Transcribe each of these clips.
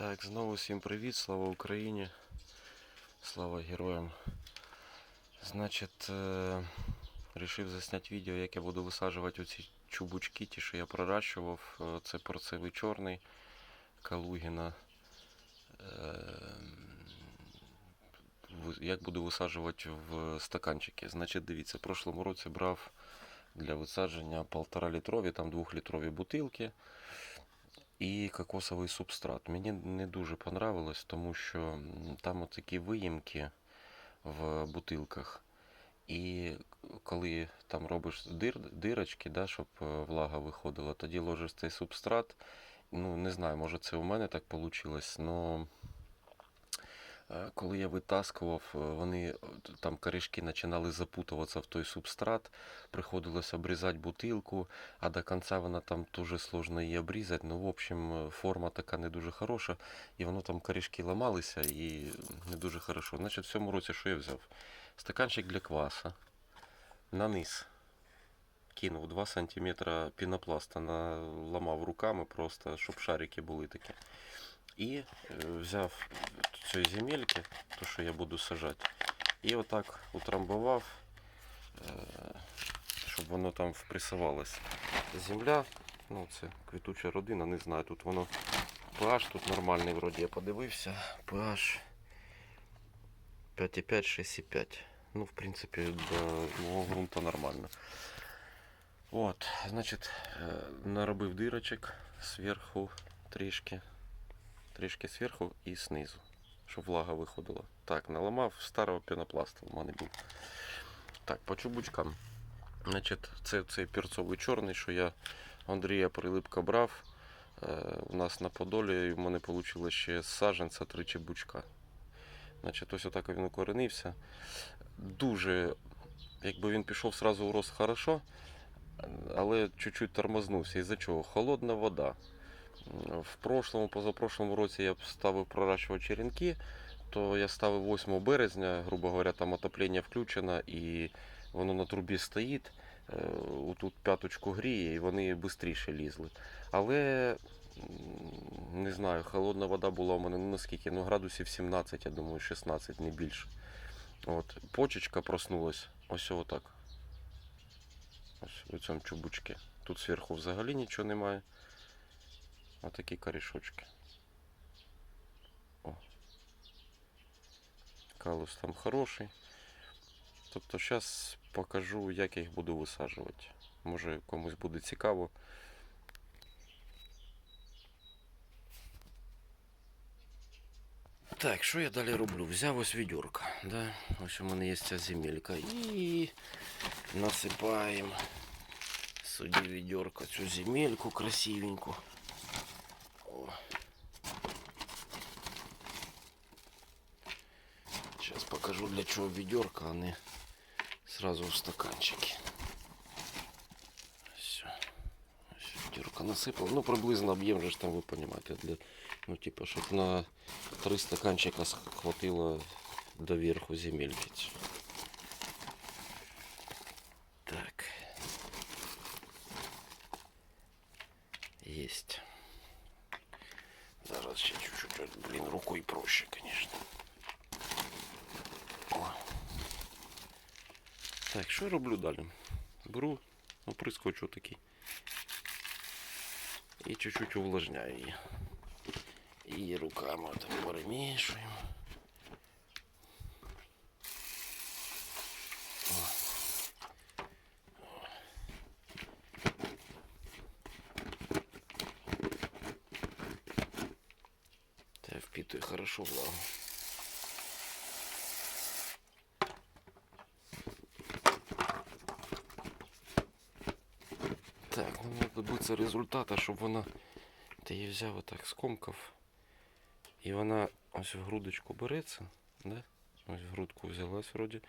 Так, знову всім привіт, слава Україні, слава героям. Значить, е, рішив засняти відео, як я буду висаджувати оці чубучки, ті, що я проращував. Е, Це порцевий чорний Калугіна. Е, Як буду висаджувати в стаканчики. Значить, дивіться, в прошлому році брав для висадження 1,5 літрові, там 2-літрові бутилки і кокосовий субстрат. Мені не дуже понравилось, тому що там такі виїмки в бутилках. І коли там робиш дир, дирочки, да, щоб е, влага виходила, тоді ложиш цей субстрат. Ну, не знаю, може це у мене так вийшло, але коли я витаскував, е, вони е, там корешки починали запутуватися в той субстрат, приходилось обрізати бутилку, а до кінця вона там дуже сложно її обрізати. Ну, в общем, е, форма така не дуже хороша, і воно там корешки ламалися і не дуже хорошо. Значить, в цьому році що я взяв? Стаканчик для кваса на низ. Кинув 2 см пінопласта, наламав руками просто, щоб шарики були такі. І е, взяв цієї земельки, то що я буду сажати, і отак утрамбував, е, щоб воно там впресувалось. Земля, ну це квітуча родина, не знаю, тут воно pH тут нормальний, вроді я подивився. pH 5,5, 6,5. Ну, в принципі, до мого ґрунту нормально. От, значить, е, наробив дирочок зверху трішки. Трішки зверху і знизу, щоб влага виходила. Так, наламав старого пінопласту в мене був. Так, по чубучкам. Значить, це цей перцовий чорний, що я Андрія Прилипка брав. Е, у нас на Подолі і в мене вийшло ще з саджанця три чебучка. Значить, ось отак він укоренився. Дуже, якби він пішов сразу у рост хорошо, але чуть-чуть тормознувся. Із-за чого? Холодна вода. В прошлому, позапрошлому році я ставив проращувати черенки, то я ставив 8 березня, грубо говоря, там отоплення включено і воно на трубі стоїть, е, тут п'яточку гріє і вони швидше лізли. Але не знаю, холодна вода була у мене ну наскільки, ну градусів 17, я думаю, 16, не більше. От, почечка проснулась, ось отак. Ось у цьому чубучці. Тут зверху взагалі нічого немає. Отакі корішочки. О. Калус там хороший. Тобто зараз покажу, як я їх буду висаджувати. Може комусь буде цікаво. Так, що я далі роблю? Взяв ось відьорка. Да? Ось у мене є ця земелька. І насипаємо сюди відьорка цю земельку красивеньку. О. Сейчас покажу для чего ведерко, а не сразу в стаканчики. Все. Ведерко насыпал. Ну, приблизно объем же ж там, вы понимаете, для, ну, типа, чтобы на три стаканчика хватило до верху земельки. ще чуть-чуть, от, блін, рукою проще, конечно. О. Так, що я роблю далі? Беру оприскоч такий. І чуть-чуть увлажняю її. І руками так перемішуємо. Впитує хорошо влагу. Так, ну треба добитися результата, щоб вона. Ти її взяв отак скомкав. І вона ось в грудочку береться, да? Ось в грудку взялась вроді.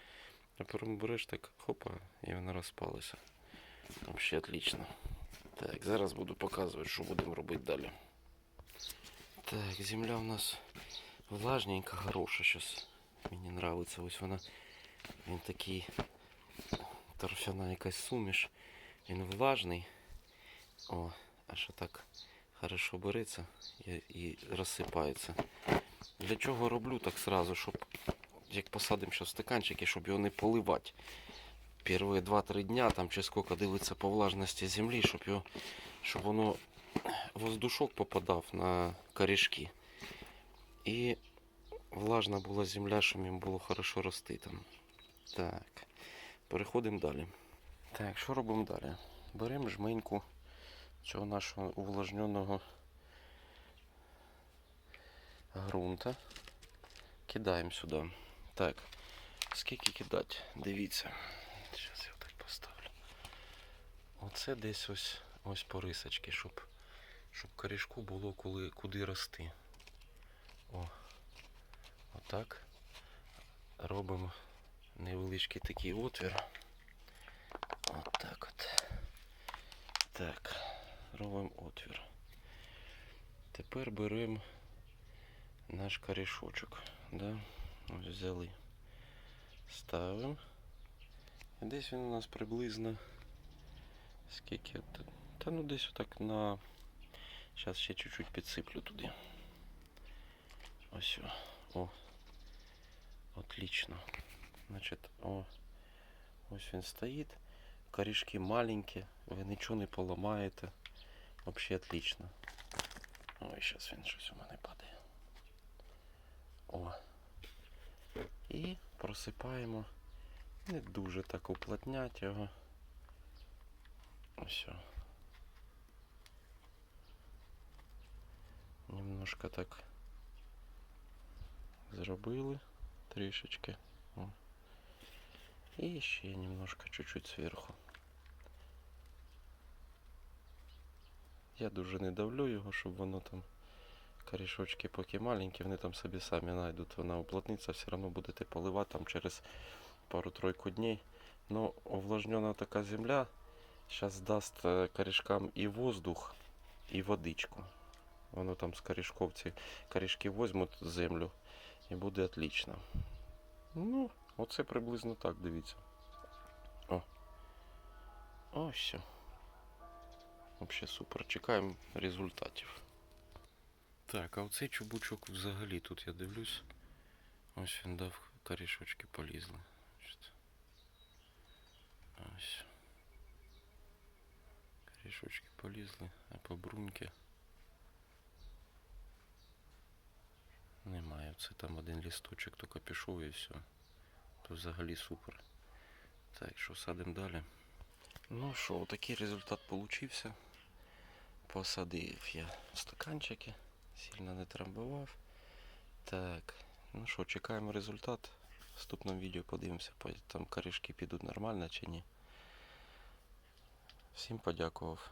А потім береш так, хопа, і вона розпалася. Взагалі отлично. Так, зараз буду показувати, що будемо робити далі. Так, земля у нас влажненька, хороша сейчас. Мені нравиться. Ось вона. Він такий торфяна якась суміш. Він влажний. О, аж так хорошо береться і, розсипається. Для чого роблю так сразу, щоб як посадимо в стаканчики, щоб його не поливати. Перші 2-3 дня, там чи скільки дивиться по влажності землі, щоб його, щоб воно воздушок попадав на корішки. І влажна була земля, щоб їм було хорошо рости там. Так, переходимо далі. Так, що робимо далі? Беремо жменьку цього нашого увлажненого ґрунта. Кидаємо сюди. Так, скільки кидати? Дивіться. Зараз я так поставлю. Оце десь ось ось по рисочки, щоб, щоб корішку було коли, куди рости. О. Отак. Робимо невеличкий такий отвір. Отак от. Так. Робимо отвір. Тепер беремо наш корішочок. Да? Взяли. Ставимо. І десь він у нас приблизно. Скільки? Та ну десь отак на. Зараз ще чуть-чуть підсиплю туди. Ось. О. Отлично. Значить, о. Ось він стоїть. Корішки маленькі, ви нічого не поламаєте. Взагалі отлично. Ой, зараз він щось у мене падає. О. І просипаємо. Не дуже так уплотнять його. Ось. Немножко так зробили трішечки. О. І ще немножко чуть-чуть зверху. Я дуже не давлю його, щоб воно там корішочки поки маленькі, вони там собі самі знайдуть, вона уплотниться, все одно будете поливати там через пару-тройку днів. Но увлажнена така земля зараз дасть е, корішкам і воздух, і водичку. Воно там з корішков ці корішки візьмуть землю і буде отлично. Ну, оце приблизно так, дивіться. О. Ось все. Взагалі супер. Чекаємо результатів. Так, а оцей чубучок взагалі тут я дивлюсь. Ось він дав корішочки полізли. Ось. Корішочки полізли, а по бруньки немає. Це там один лісточок тільки пішов і все. То взагалі супер. Так, що садимо далі. Ну що, такий результат получився. Посадив я стаканчики, сильно не трамбував. Так, ну що, чекаємо результат. В наступному відео подивимося, там корішки підуть нормально чи ні. Всім подякував.